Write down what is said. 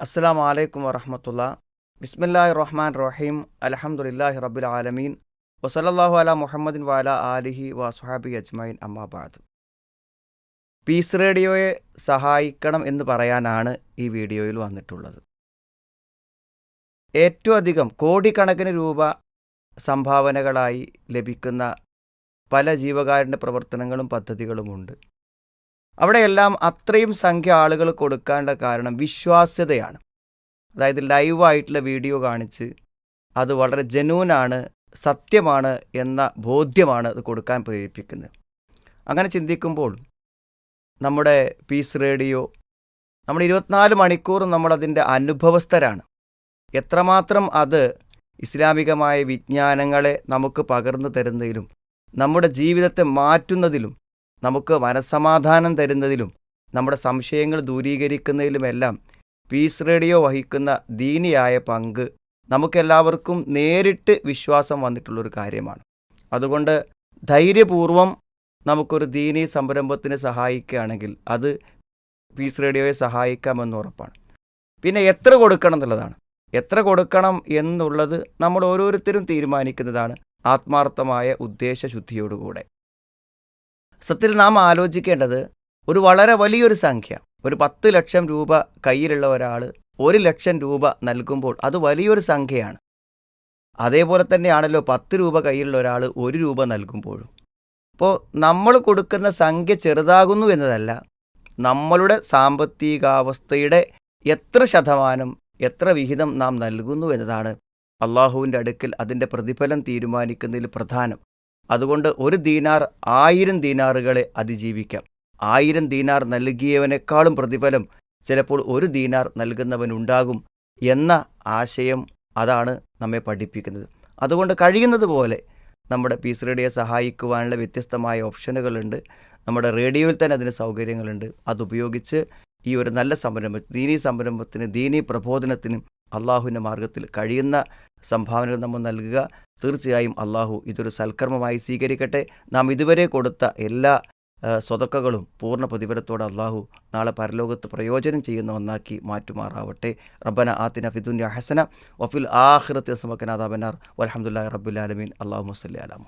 അസ്സാം അലൈക്കും വറഹമത്തുള്ള. ബിസ്മില്ലാഹി റഹ്മാൻ റഹീം. അലഹമുല്ലാഹി റബുൽ ആലമീൻ. വസലല്ലാഹു അല മുഹമ്മദിൻ വാല ആലിഹി വസുഹാബി അജ്മൈൻ അമ്മാബാദ് പീസ് റേഡിയോയെ സഹായിക്കണം എന്ന് പറയാനാണ് ഈ വീഡിയോയിൽ വന്നിട്ടുള്ളത്. ഏറ്റവും അധികം കോടിക്കണക്കിന് രൂപ സംഭാവനകളായി ലഭിക്കുന്ന പല ജീവകാരുണ്യ പ്രവർത്തനങ്ങളും പദ്ധതികളുമുണ്ട്. അവിടെയെല്ലാം അത്രയും സംഖ്യ ആളുകൾ കൊടുക്കാനുള്ള കാരണം വിശ്വാസ്യതയാണ്. അതായത് ലൈവായിട്ടുള്ള വീഡിയോ കാണിച്ച് അത് വളരെ ജനൂനാണ് സത്യമാണ് എന്ന ബോധ്യമാണ് അത് കൊടുക്കാൻ പ്രേരിപ്പിക്കുന്നത്. അങ്ങനെ ചിന്തിക്കുമ്പോൾ നമ്മുടെ പീസ് റേഡിയോ നമ്മൾ ഇരുപത്തിനാല് മണിക്കൂറും നമ്മളതിന്റെ അനുഭവസ്ഥരാണ്. എത്രമാത്രം അത് ഇസ്ലാമികമായ വിജ്ഞാനങ്ങളെ നമുക്ക് പകർന്നു തരുന്നതിലും നമ്മുടെ ജീവിതത്തെ മാറ്റുന്നതിലും നമുക്ക് മനസ്സമാധാനം തരുന്നതിലും നമ്മുടെ സംശയങ്ങൾ ദൂരീകരിക്കുന്നതിലുമെല്ലാം പീസ് റേഡിയോ വഹിക്കുന്ന ദീനിയായ പങ്ക് നമുക്കെല്ലാവർക്കും നേരിട്ട് വിശ്വാസം വന്നിട്ടുള്ളൊരു കാര്യമാണ്. അതുകൊണ്ട് ധൈര്യപൂർവം നമുക്കൊരു ദീനീ സംരംഭത്തിന് സഹായിക്കുകയാണെങ്കിൽ അത് പീസ് റേഡിയോയെ സഹായിക്കാമെന്ന് ഉറപ്പാണ്. പിന്നെ എത്ര കൊടുക്കണം എന്നുള്ളതാണ്. എത്ര കൊടുക്കണം എന്നുള്ളത് നമ്മൾ ഓരോരുത്തരും തീരുമാനിക്കുന്നതാണ് ആത്മാർത്ഥമായ ഉദ്ദേശശുദ്ധിയോടുകൂടെ. സത്യത്തിൽ നാം ആലോചിക്കേണ്ടത് ഒരു വളരെ വലിയൊരു സംഖ്യ. ഒരു പത്ത് ലക്ഷം രൂപ കയ്യിലുള്ള ഒരാൾ ഒരു ലക്ഷം രൂപ നൽകുമ്പോൾ അത് വലിയൊരു സംഖ്യയാണ്. അതേപോലെ തന്നെയാണല്ലോ പത്ത് രൂപ കയ്യിലുള്ള ഒരാൾ ഒരു രൂപ നൽകുമ്പോഴും. അപ്പോൾ നമ്മൾ കൊടുക്കുന്ന സംഖ്യ ചെറുതാകുന്നു എന്നതല്ല നമ്മളുടെ സാമ്പത്തികാവസ്ഥയുടെ എത്ര ശതമാനം എത്ര വിഹിതം നാം നൽകുന്നു എന്നതാണ് അള്ളാഹുവിന്റെ അടുക്കൽ അതിന്റെ പ്രതിഫലം തീരുമാനിക്കുന്നതിൽ പ്രധാനം. അതുകൊണ്ട് ഒരു ദീനാർ ആയിരം ദീനാറുകളെ അതിജീവിക്കാം. ആയിരം ദീനാർ നൽകിയവനേക്കാളും പ്രതിഫലം ചിലപ്പോൾ ഒരു ദീനാർ നൽകുന്നവനുണ്ടാകും എന്ന ആശയം അതാണ് നമ്മെ പഠിപ്പിക്കുന്നത്. അതുകൊണ്ട് കഴിയുന്നത് പോലെ നമ്മുടെ പീസ് റേഡിയോയെ സഹായിക്കുവാനുള്ള വ്യത്യസ്തമായ ഓപ്ഷനുകളുണ്ട്. നമ്മുടെ റേഡിയോയിൽ തന്നെ അതിന് സൗകര്യങ്ങളുണ്ട്. അതുപയോഗിച്ച് ഈ ഒരു നല്ല സംരംഭം ദീനീ സംരംഭത്തിന് ദീനീ പ്രബോധനത്തിനും അള്ളാഹുവിന്റെ മാർഗത്തിൽ കഴിയുന്ന സംഭാവനകൾ നമ്മൾ നൽകുക. തീർച്ചയായും അള്ളാഹു ഇതൊരു സൽക്കർമ്മമായി സ്വീകരിക്കട്ടെ. നാം ഇതുവരെ കൊടുത്ത എല്ലാ സ്വതക്കകളും പൂർണ പ്രതിഫലത്തോടെ അള്ളാഹു നാളെ പരലോകത്ത് പ്രയോജനം ചെയ്യുന്ന ഒന്നാക്കി മാറ്റുമാറാവട്ടെ. റബ്ബന ആത്തിന ഫിദുന്യ ഹസന വഫിൽ ആഖിറത്ത് സമക്കനാഥാബനാർ വലഹമുല്ലാ റബ്ബുലാലമീൻ അള്ളാഹു മുസ്ലി അലാമ